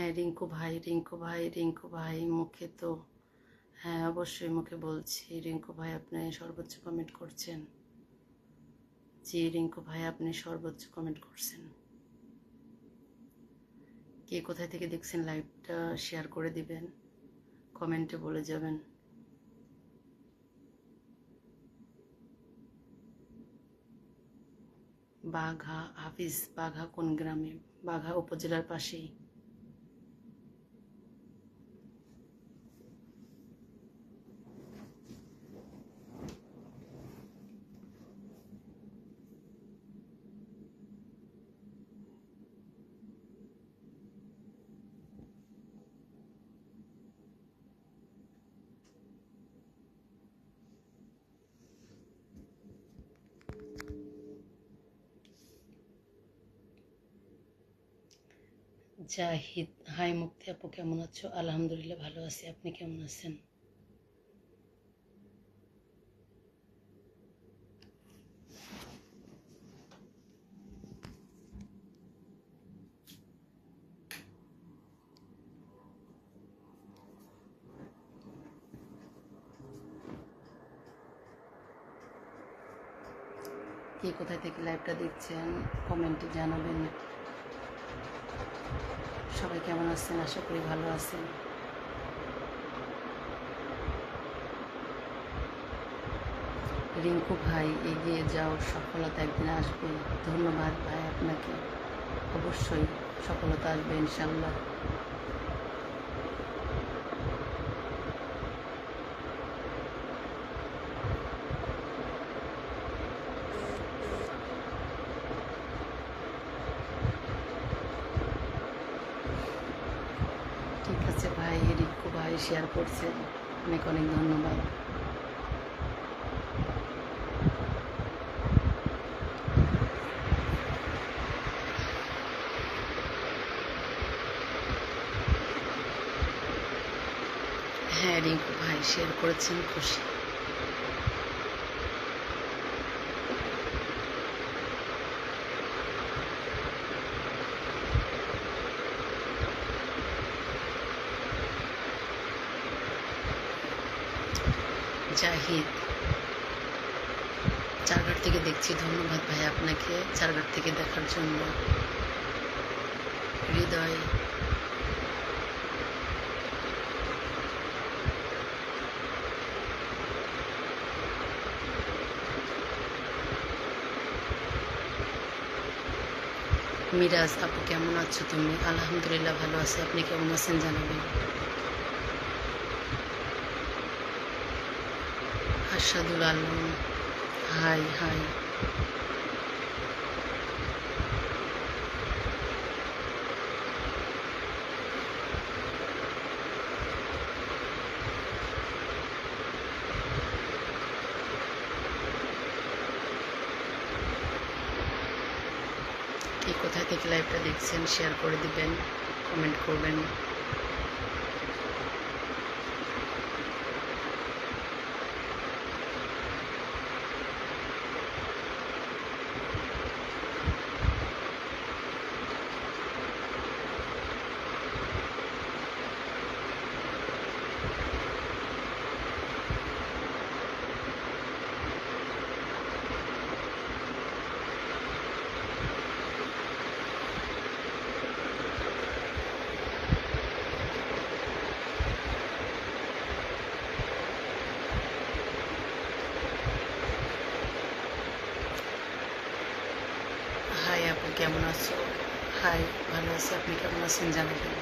হ্যাঁ রিঙ্কু ভাই রিঙ্কু ভাই রিঙ্কু ভাই, মুখে তো হ্যাঁ অবশ্যই মুখে বলছি। রিঙ্কু ভাই, আপনি সর্বোচ্চ কমেন্ট করছেন। জি, রিঙ্কু ভাই, আপনি সর্বোচ্চ কমেন্ট করছেন। কে কোথায় থেকে দেখছেন লাইভটা শেয়ার করে দিবেন। কমেন্টে বলে যাবেন। বাঘা, হাফিজ, বাঘা কোন গ্রামে? বাঘা উপজেলার পাশেই। জাহিদ, হাই মুক্তি আপু কেমন আছো? আলহামদুলিল্লাহ ভালো আছি, আপনি কেমন আছেন? কে কোথায় থেকে লাইভটা দেখছেন কমেন্টে জানাবেন। সবাই কেমন আছেন? আশা করি ভালো আছেন। রিঙ্কু ভাই, এগিয়ে যাও, সফলতা একদিন আসবে ধন্যবাদ ভাই আপনাকে। অবশ্যই সফলতা আসবে ইনশাল্লাহ ঠিক আছে ভাই রিঙ্কু ভাই শেয়ার করছেন। অনেক অনেক ধন্যবাদ। হ্যাঁ রিঙ্কু ভাই শেয়ার করেছেন খুশি। জাহিদ চারঘাট থেকে দেখছি ধন্যবাদ ভাই আপনাকে চারঘাট থেকে দেখার জন্য হৃদয় মিরাজ আপু কেমন আছো তুমি আলহামদুলিল্লাহ ভালো আছি আপনি কেমন আছেন জানাবেন আশাদুল আলম হাই হাই। কে কোথায় থেকে লাইভটা দেখছেন শেয়ার করে দিবেন কমেন্ট করবেন হাই আপু কেমন আছো হাই ভালো আছি আপনি কেমন আছেন জানাবেন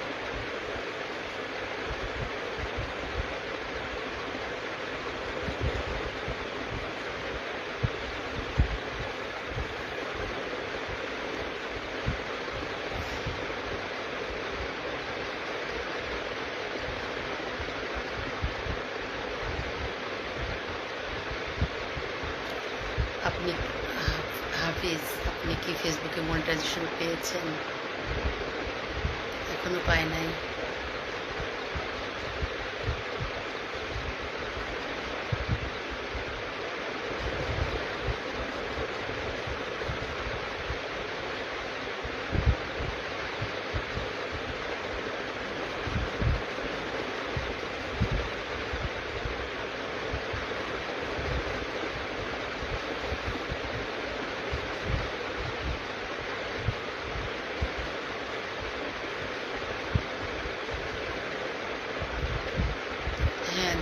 আপনি হা- হাফিজ আপনি কি ফেসবুকে মনিটাইজেশন পেয়েছেন? এখনও পায় নাই।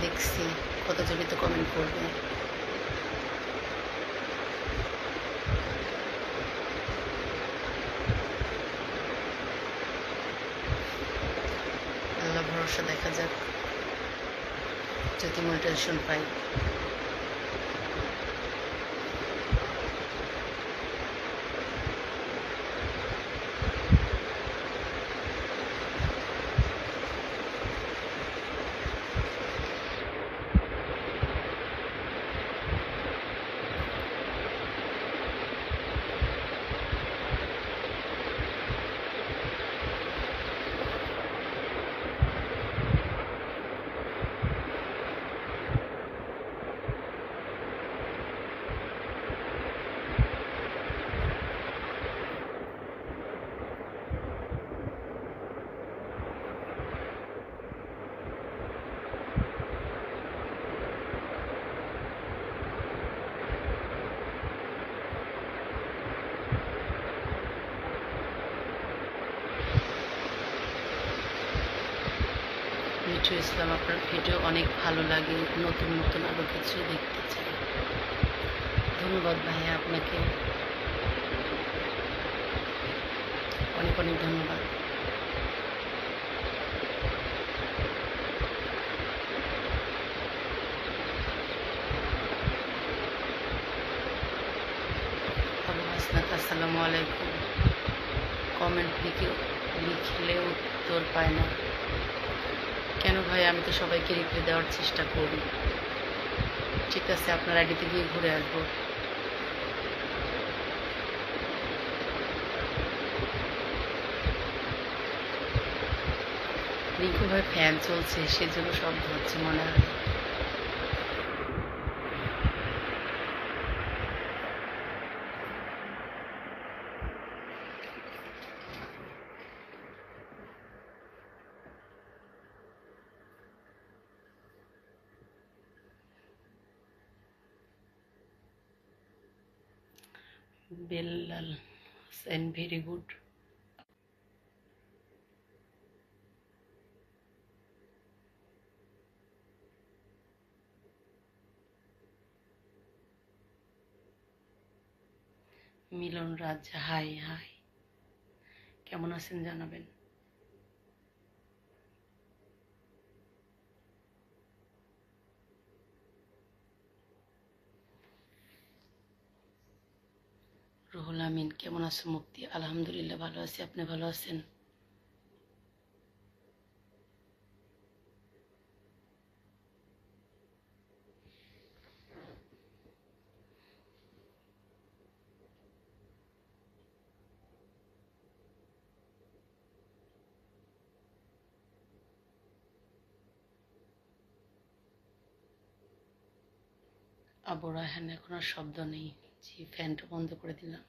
দেখছি কতজনই তো কমেন্ট করবে। আল্লাহ ভরসা দেখা যাক যদি মোটিভেশন পাই। ইসলাম আপনার ভিডিও অনেক ভালো লাগে, নতুন নতুন আরও কিছু দেখতে চাই। ধন্যবাদ ভাইয়া আপনাকে। অনেক অনেক ধন্যবাদ। আসসালামু আলাইকুম। কমেন্ট লিখে লিখলে উত্তর পায় না। কেন ভাই আমি তো সবাইকে রিপ্লাই দেওয়ার চেষ্টা করি। ঠিক আছে, আপনার আগে গিয়ে ঘুরে আসব। রিঙ্কু ভাই ফ্যান চলছে, সেজন্য সব হচ্ছে মনে হয়। Bellal Hossain very good Milon Raj hi hi কেমন আছেন জানাবেন? আমিন। কেমন আছো মুক্তি আলহামদুলিল্লাহ ভালো আছি। আপনি ভালো আছেন? আবু রায়হান, এখন আর শব্দ নেই। জি, ফ্যানটা বন্ধ করে দিলাম।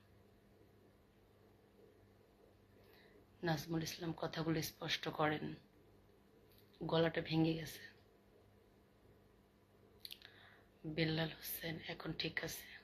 নাজমুল ইসলাম কথাগুলো স্পষ্ট করেন। গলাটা ভেঙে গেছে। বেল্লাল হোসেন এখন ঠিক আছে।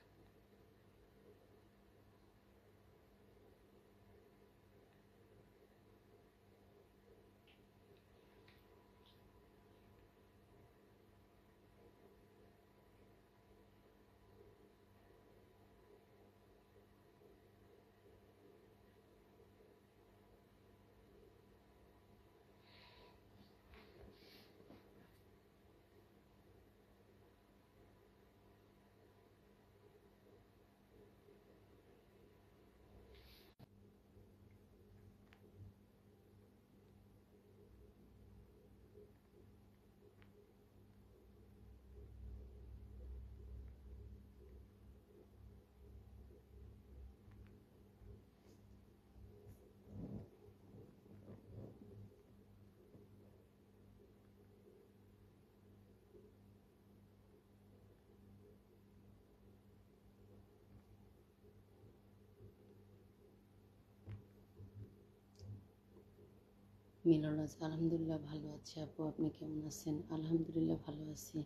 মিলন আলহামদুলিল্লাহ ভালো আছি আপু আপনি কেমন আছেন? আলহামদুলিল্লাহ ভালো আছি।